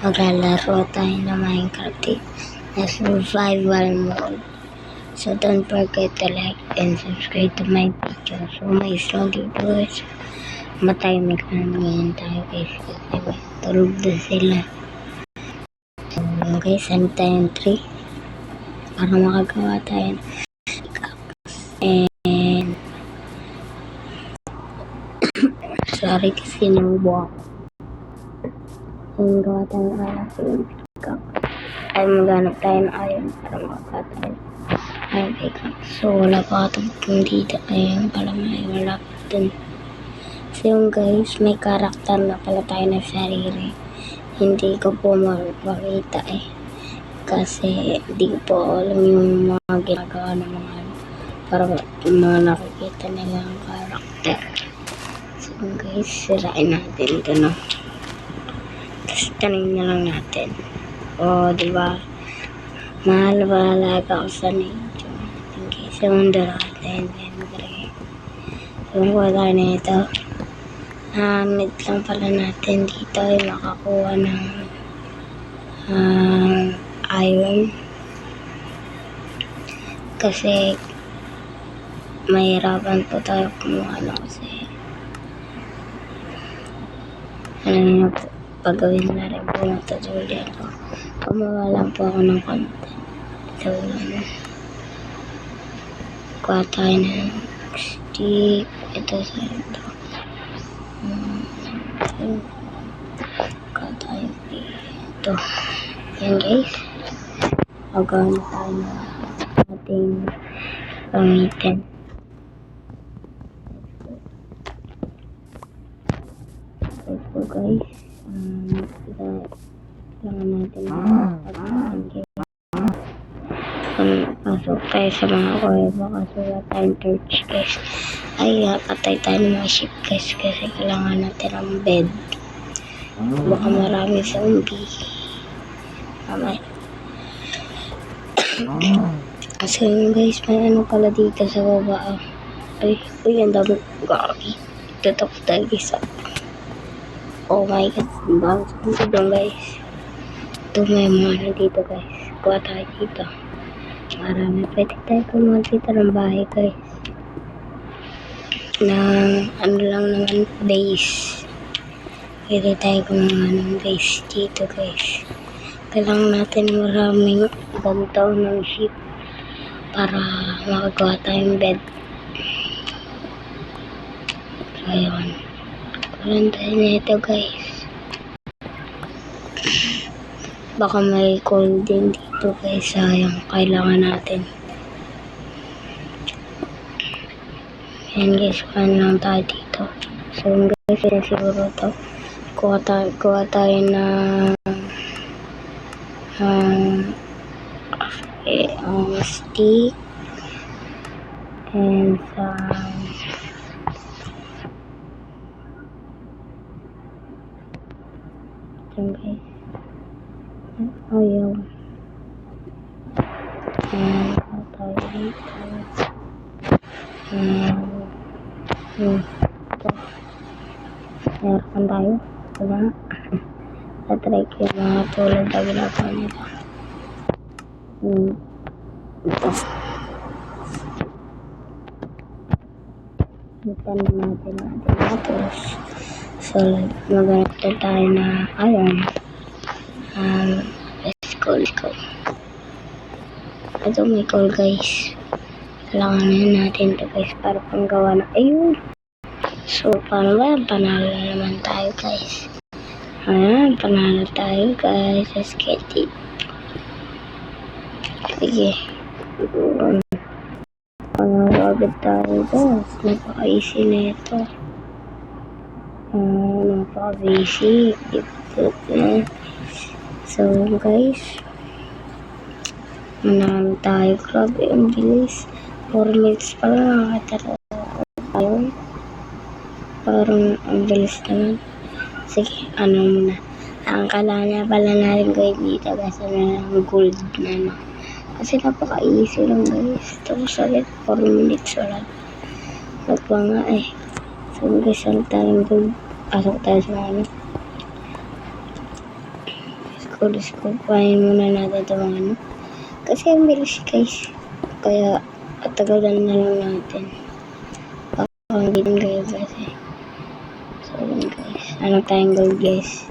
maglalaro tayo ng Minecraft na survival mode. So don't forget to like and subscribe to my video. So may slow dito guys. Matahimik na naman tayo guys may tulog na sila. So guys, ano tayong tree? Para makagawa tayo and sorry kasi namubo ako. Yung gawa tayo ng alam sa pickup. Ay maghanap tayo ng iron para makagawa tayo. Iron pickup. So wala pa katapos dito. Ayun pala may wala pa dun. So yung guys, may karakter na pala tayo na sarili. Hindi ko po makita eh. Kasi hindi ko po alam yung mga ginagawa ng mga ano. Para mga nakikita nila ang karakter. So guys, sirain natin ito no. Tanongin na lang natin. O, di ba? Mahal ba alaga ko sa nature? In case yung mundo natin. So, kuha tayo na ito. Ah, need lang pala natin dito ay makakuha ng ah, iron. Kasi mahirapan po tayo kumuha ng kasi alam niyo po, pagawin na rin po yung tutorial ko. Gumawa lang po ako ng content. So, ano, kuha tayo ng stick. Ito sa ito. Hmm. Kuha tayo ito. Yan guys. Agawa na tayo ng ating gamitin. So po guys, magpapagpapaan guys. Kung pasok tayo sa mga kuweba kasi wala tayong torch guys. Ay, patay tayo ng mga sheep guys kasi kailangan natin ng bed. Baka marami zombie. Mamaya. Kasi yun guys, may ano pala dito sa baba. ah. Ay, uy, ang dami gagi. Tutok tayo guys. Oh my god, bangs dito doon guys. Ito may mga ano dito guys. Kuha tayo dito. Marami pwede tayo kumuha dito ng bahay guys. Ng ano lang naman base. Pwede tayo kumuha ng base dito guys. Kailangan natin maraming ganito ng sheep para makagawa tayong bed. So, ayun. Kulang tayo na ito, guys. Baka may cold din dito, guys. Sayang. Kailangan natin. Yan, guys. Kuhan lang tayo dito. So, guys. Yan siguro to. Kuha tayo, kuha tayo na um, eh, um, stick and some Ito guys. Ayaw. Kuha tayo dito. Ayan. Hmm. Ito. Meron tayo. Wala. Tatry ko yung mga tulad na ginagawa nila. Hmm. Ito. Ito na natin natin tapos. So, maghanap na tayo na iron. Um, let's go, let's go. Ito may call guys. Kailangan na natin ito guys para panggawa na. Ayun! So, paano ba? Panalo na naman tayo guys. Ayan, panalo tayo guys. Let's get it. Sige. Um, Pangagagad tayo guys. Napaka-easy na ito. Uh, napaka-basic. Ipot na. So guys. Manalo tayo. Grabe, ang bilis. 4 minutes pa lang. Nakatara tayo. Parang ang bilis naman. Sige, ano muna. Ang kailangan pala natin gawin dito kasi na gold na no. Kasi napaka-easy lang guys. Tapos ulit, 4 minutes wala. Wag pa nga eh. So guys, ano tayong gold? Pasok tayo sa ano. Diyos ko, pahin muna natin ito mga ano. Kasi ang bilis guys. Kaya, patagalan na lang natin. Pakakagitin kayo kasi. So, yun guys. Ano tayong gold guys?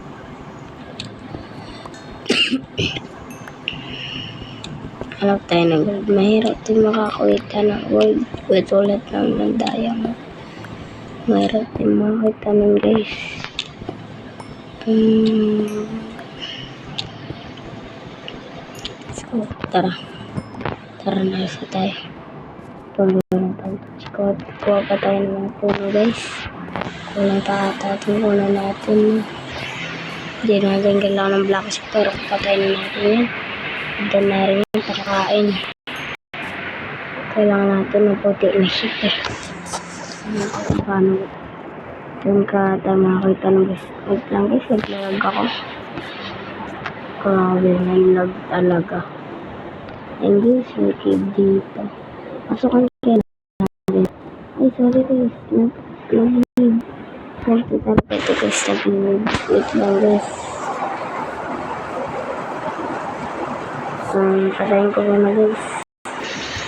Hanap tayo ng gold. Mahirap din makakuita ng gold. With ulit lang ng diamond. Mahirap din makakita ng guys. Hmm. So, tara. Tara na isa tayo. Pulo na tayo. Kuha, kuha pa tayo ng mga guys. Kulang pa ata ito. Kulang natin. Hindi natin kailangan ng black sheep, pero patay na natin yan. Ito na rin yung pakakain. Kailangan natin ng puti na sheep eh. Ano paano doon ka tayo makakita ng guys. Wait lang guys, naglalag ako. Grabe, naglag talaga. And may cave dito. Pasukan kayo natin. Ay, sorry guys. Nag- Nag-leave. Sorry talaga ito guys, nag-leave. Wait lang guys. Um, patayin ko muna guys.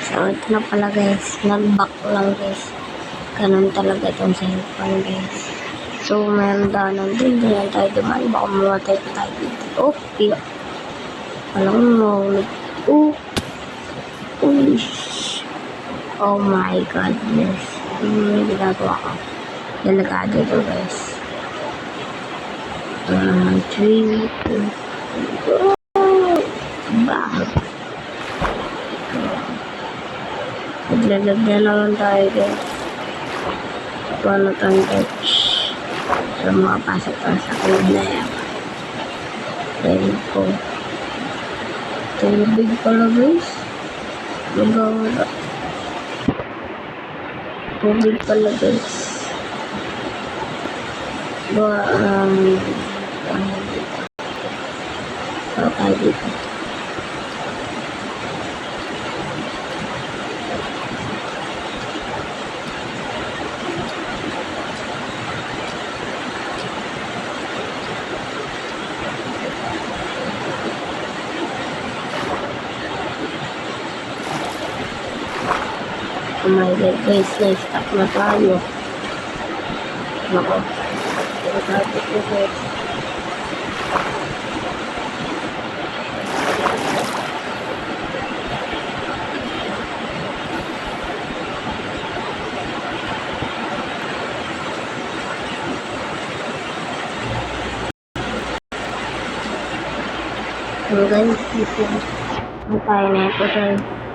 So, ito na pala guys. Nag-back lang guys. Ganun talaga itong cellphone guys. So, meron daanan din. Lang tayo dumaan. Baka mamatay pa tayo dito. Oh, iya. Walang maulit. Oh. Uy. Oh my goodness. Ano yung ginagawa ko? Delikado ito guys. Uh, three, two, oh. Bakit? Naglalag na naman tayo guys. Paano tayong touch? So, makapasok pa sa code na yan. Dahil po. Tubig pala guys. Magawala. Tubig pala guys. Ba, um, ano dito? Okay dito. God, guys, na-stuck na tayo. Nako. Delikado po, guys. So guys, dito. Ano tayo na ito, guys?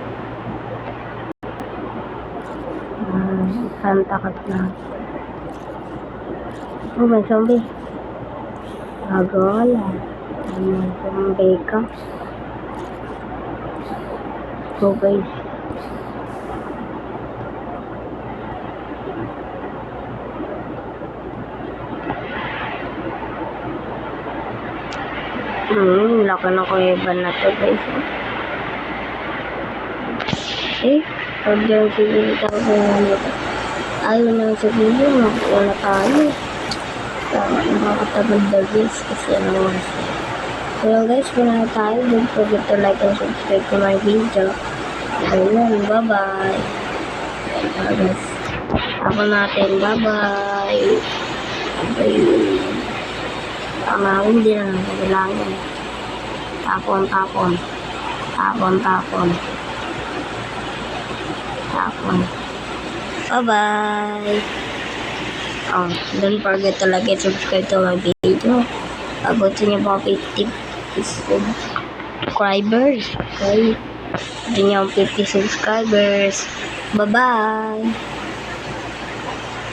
Santa Cat na. Oh, may zombie. Agala. May zombie ka. So guys. Hmm, laki na kuya na to guys. Eh, siguro tayo kung ano to. Ayaw na siguro, makuha na tayo. Tama, nakakatabad na guys kasi ano naman yun guys, muna na tayo. Don't forget to like and subscribe to my video. Ayun, bye-bye. Ayun guys. Ako natin, bye-bye. Bye. Tama, hindi na lang. Kailangan. Tapon, tapon. Tapon, tapon. Tapon. Bye-bye. Oh, don't forget to like and subscribe to my video. Abutin niyo po 50 subscribers. Okay. Abutin niyo ang 50 subscribers. Bye-bye.